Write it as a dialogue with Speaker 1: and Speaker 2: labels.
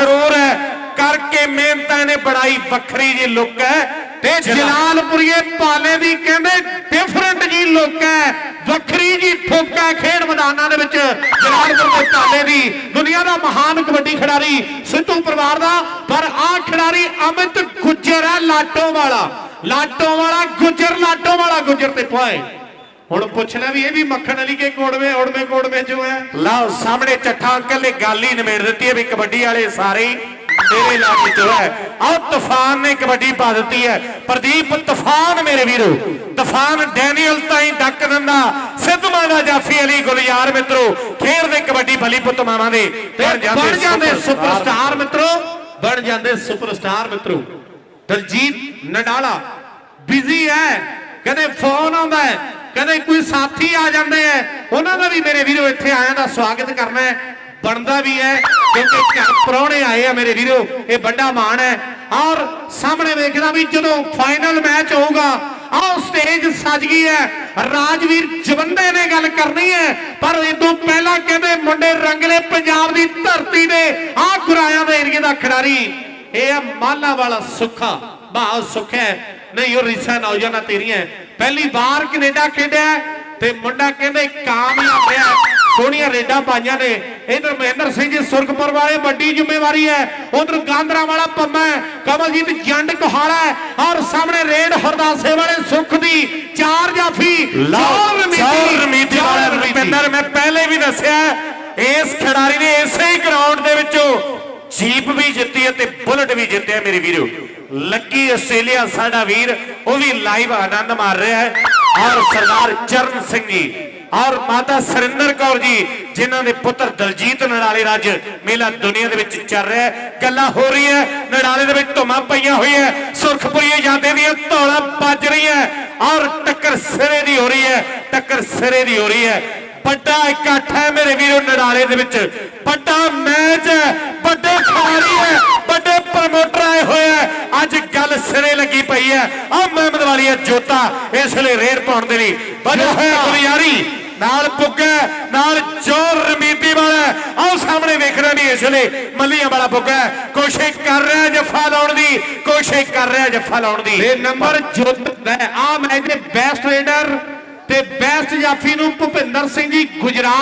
Speaker 1: ਸਰੂਰ ਹੈ। ਕਰਕੇ ਮਿਹਨਤਾਂ ਨੇ ਬੜਾਈ ਵੱਖਰੀ ਜੀ ਲੁੱਕ ਹੈ।
Speaker 2: ਤੇ ਜਲਾਲਪੁਰੀਏ ਪਾਲੇ ਦੀ ਕਹਿੰਦੇ ਡਿਫਰੈਂਟ ਜੀ ਲੁੱਕ ਹੈ। ਵੱਖਰੀ ਜੀ ਠੋਕ ਹੈ ਖੇਡ ਮੈਦਾਨਾਂ ਦੇ ਵਿੱਚ। ਜਲਾਲਪੁਰ ਦੇ ਪਾਲੇ ਦੀ ਦੁਨੀਆ ਦਾ ਮਹਾਨ ਕਬੱਡੀ ਖਿਡਾਰੀ ਸਿੱਧੂ ਪਰਿਵਾਰ ਦਾ। ਪਰ ਆਹ ਖਿਡਾਰੀ ਅਮਿਤ ਗੁੱਜਰ ਹੈ ਲਾਟੋ ਵਾਲਾ ਲਾਟੋ ਵਾਲਾ ਗੁੱਜਰ ਲਾਟੋ ਵਾਲਾ ਗੁੱਜਰ ਤੇ ਪੁਆਏ। ਹੁਣ ਪੁੱਛਣਾ ਵੀ ਇਹ ਵੀ ਮੱਖਣ ਵਾਲੀ ਕੇ ਕੋੜਵੇਂ ਔੜਵੇਂ ਕੋੜਵੇਂ ਚੋਂ ਹੈ?
Speaker 1: ਲਓ ਸਾਹਮਣੇ ਚੱਠਾ ਅੰਕਲ ਨੇ ਗੱਲ ਹੀ ਨਿਬੇੜ ਦਿੱਤੀ ਹੈ ਵੀ ਕਬੱਡੀ ਵਾਲੇ ਸਾਰੇ ਮੇਰੇ ਇਲਾਕੇ ਚ ਹੈ। ਆਹ ਤੂਫਾਨ ਨੇ ਕਬੱਡੀ ਪਾ ਦਿੱਤੀ ਹੈ। ਪ੍ਰਦੀਪ ਤੂਫਾਨ ਮੇਰੇ ਵੀਰੋ। ਤੂਫਾਨ ਡੈਨੀਅਲ ਤਾਈਂ ਡੱਕ ਦਿੰਦਾ। ਸਿੱਧਵਾਂ ਦਾ ਜਾਫੀ ਅਲੀ ਗੁਲਜ਼ਾਰ ਮਿੱਤਰੋ ਖੇਡਦੇ ਕਬੱਡੀ ਭਲੀ ਪੁੱਤ ਮਾਵਾਂ ਦੇ।
Speaker 2: ਬਣ ਜਾਂਦੇ ਸੁਪਰਸਟਾਰ ਮਿੱਤਰੋ ਬਣ ਜਾਂਦੇ ਸੁਪਰਸਟਾਰ ਮਿੱਤਰੋ। ਦਲਜੀਤ ਨਡਾਲਾ ਬਿਜ਼ੀ ਹੈ। ਕਦੇ ਫੋਨ ਆਉਂਦਾ ਹੈ। ਕਦੇ ਕੋਈ ਸਾਥੀ ਆ ਜਾਂਦੇ ਹੈ, ਉਹਨਾਂ ਦਾ ਵੀ ਮੇਰੇ ਵੀਰੋ ਇੱਥੇ ਆਇਆਂ ਦਾ ਸਵਾਗਤ ਕਰਨਾ ਹੈ। ਬਣਦਾ ਵੀ ਹੈ, ਕਿਉਂਕਿ ਘਰ ਪ੍ਰਾਹੁਣੇ ਆਏ ਆ ਮੇਰੇ ਵੀਰੋ, ਇਹ ਵੱਡਾ ਮਾਣ ਹੈ। ਔਰ ਸਾਹਮਣੇ ਵੇਖਦਾ ਵੀ ਜਦੋਂ ਫਾਈਨਲ ਮੈਚ ਹੋਊਗਾ, ਆਹ ਸਟੇਜ ਸਜ ਗਈ ਹੈ। ਰਾਜਵੀਰ ਜਵੰਦੇ ਨੇ ਗੱਲ ਕਰਨੀ ਹੈ, ਪਰ ਇਹ ਤੋਂ ਪਹਿਲਾਂ ਕਹਿੰਦੇ ਮੁੰਡੇ ਰੰਗਲੇ ਪੰਜਾਬ ਦੀ ਧਰਤੀ ਦੇ ਆਹ ਗੁਰਾਇਆ ਦੇ ਏਰੀਏ ਦਾ ਖਿਡਾਰੀ। ਇਹ ਆ ਮਾਲਾ ਵਾਲਾ ਸੁੱਖਾ ਬਹੁਤ ਸੁੱਖ ਹੈ। ਨਹੀਂ ਉਹ ਰੀਸਾ ਨੌਜਵਾਨਾਂ ਤੇਰੀਆਂ ਪਹਿਲੀ ਵਾਰ ਕੈਨੇਡਾ ਖੇਡਿਆ ਤੇ ਮੁੰਡਾ ਕਹਿੰਦੇ ਕਾਮਯਾਬ ਰਿਹਾ ਸੋਹਣੀਆਂ ਰੇਡਾਂ ਪਾਈਆਂ ਨੇ। ਇਧਰ ਮਹਿੰਦਰ ਸਿੰਘ ਜੀ ਸੁਰਖਪੁਰ ਵਾਲੇ ਵੱਡੀ ਜ਼ਿੰਮੇਵਾਰੀ ਹੈ ਉਧਰ ਗਾਂਦਰਾ ਵਾਲਾ ਪੰਮਾ ਕਮਲਜੀਤ ਜੰਡ ਕੋਹਾੜਾ ਹੈ ਔਰ ਸਾਹਮਣੇ ਰੇਡ ਹਰਦਾਸੇ ਵਾਲੇ ਸੁੱਖ ਦੀ ਚਾਰ ਜਾਫੀ।
Speaker 1: ਚੌਰ ਰਮੀਤੀ ਵਾਲਾ
Speaker 2: ਰਮੀਤੀ।
Speaker 1: ਰੁਪਿੰਦਰ ਮੈਂ ਪਹਿਲੇ ਵੀ ਦੱਸਿਆ ਇਸ ਖਿਡਾਰੀ ਨੇ ਇਸੇ ਹੀ ਗਰਾਊਂਡ ਦੇ ਵਿੱਚੋਂ ਜੀਪ ਵੀ ਵੀ ਜਿੱਤਿਆ ਮੇਰੇ ਵੀਰੋ। ਲੱਕੀ ਆਸਟ੍ਰੇਲੀਆ ਸਾਡਾ ਵੀਰ, ਉਹ ਵੀ ਲਾਈਵ ਆਨੰਦ ਮਾਰ ਰਿਹਾ ਹੈ। ਔਰ ਸਰਦਾਰ ਚਰਨ ਸਿੰਘ ਜੀ, ਔਰ ਮਾਤਾ ਸਰਿੰਦਰ ਕੌਰ ਜੀ, ਜਿਨ੍ਹਾਂ ਦੇ ਪੁੱਤਰ ਦਲਜੀਤ ਨੜਾਲੇ ਰਾਜ ਮੇਲਾ ਦੁਨੀਆ ਦੇ ਵਿੱਚ ਚੱਲ ਰਿਹਾ ਹੈ। ਗੱਲਾਂ ਹੋ ਰਹੀਆਂ ਨੜਾਲੇ ਦੇ ਵਿੱਚ ਧੁਮਾ ਪਈਆਂ ਹੋਈਆਂ ਸੁਰਖਪੁਰੀਏ ਜਾਂਦੇ ਦੀਆਂ ਧੌਲਾ ਵੱਜ ਰਹੀਆਂ ਔਰ ਟੱਕਰ ਸਿਰੇ ਦੀ ਹੋ ਰਹੀ ਹੈ, ਟੱਕਰ ਸਿਰੇ ਦੀ ਹੋ ਰਹੀ ਹੈ। ਵੱਡਾ ਇਕੱਠ ਹੈ ਮੇਰੇ ਵੀਰੋ ਨੜਾਲੇ ਦੇ ਵਿੱਚ। ਵੱਡਾ ਮੈਚ ਹੈ, ਵੱਡੇ ਖਿਡਾਰੀ ਹੈ ਵੱਡੇ ਪ੍ਰਮੋਟਰ ਆਏ ਹੋਏ ਹੈ ਅੱਜ ਗੱਲ ਸਿਰੇ ਲੱਗੀ ਪਈ ਹੈ। ਆ ਮਹਿਮਦ ਵਾਲੀ ਹੈ ਜੋਤਾ ਇਸ ਲਈ ਰੇਡ ਪਾਉਣ ਦੇ ਲਈ। ਵੱਡਾ ਹੋਇਆ ਗੁਲਿਆਰੀ ਨਾਲ ਪੁੱਗਾ ਨਾਲ ਜੋਰ ਰਮੀਤੀ ਵਾਲਾ। ਆਓ ਸਾਹਮਣੇ ਵੇਖਣਾ ਵੀ ਇਸ ਲਈ ਮੱਲੀਆਂ ਵਾਲਾ ਪੁੱਗਾ ਕੋਸ਼ਿਸ਼ ਕਰ ਰਿਹਾ ਜੱਫਾ ਲਾਉਣ ਦੀ ਕੋਸ਼ਿਸ਼ ਕਰ ਰਿਹਾ ਜੱਫਾ ਲਾਉਣ ਦੀ।
Speaker 2: ਤੇ ਨੰਬਰ ਜੁੱਤ ਹੈ। ਆ ਮੈਚ ਦੇ ਬੈਸਟ ਰੇਡਰ ਤੇ ਬੈਸਟ ਜਾਫੀ ਨੂੰ ਭੁਪਿੰਦਰ ਸਿੰਘ ਜੀ ਗੁਜਰਾਤ